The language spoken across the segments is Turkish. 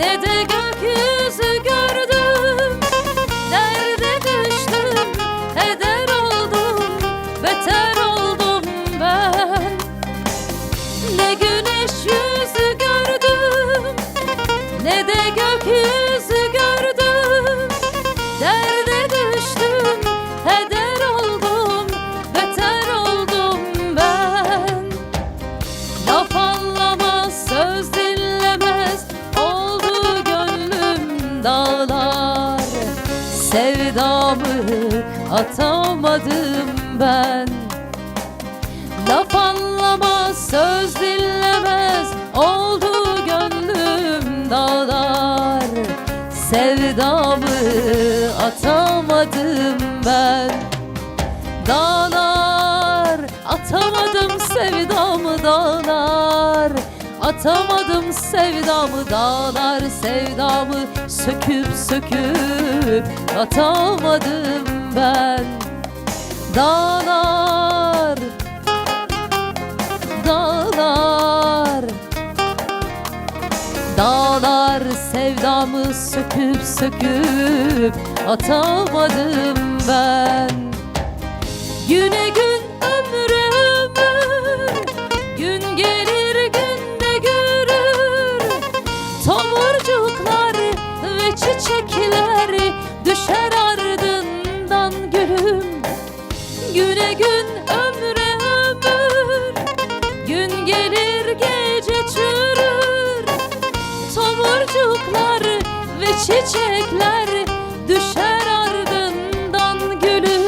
ne de gökyüzü gördüm. Derde düştüm, heder oldum, beter oldum ben. Ne güneş yüzü gördüm, ne de gökyüzü gördüm. Derde Sevdamı atamadım ben. Laf anlamaz, söz dinlemez Oldu gönlüm dağlar. Sevdamı atamadım ben. Dağlar atamadım sevdamı dağlar. Atamadım sevdamı dağlar sevdamı söküp söküp atamadım ben. Dağlar Dağlar. Dağlar sevdamı söküp söküp atamadım ben. Güne gün ömre ömür Gün ömre ömür Gün gelir gece çürür. Tomurcuklar ve çiçekler Düşer ardından gülüm.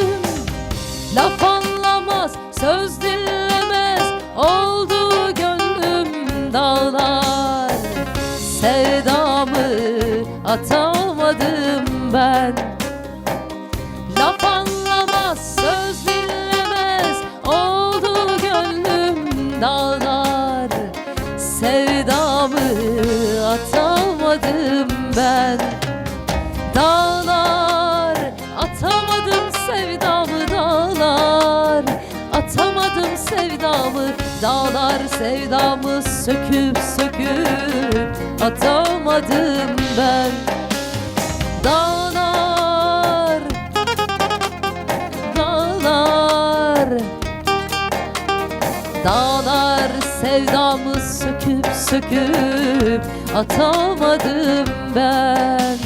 Laf anlamaz, söz dinlemez Oldu gönlüm dağlar. Sevdamı atamadım Sevdamı atamadım ben. Dağlar atamadım sevdamı dağlar. Atamadım sevdamı dağlar sevdamı söküp söküp atamadım ben. Dağlar Dağlar. Dağlar sevdamı söküp söküp atamadım ben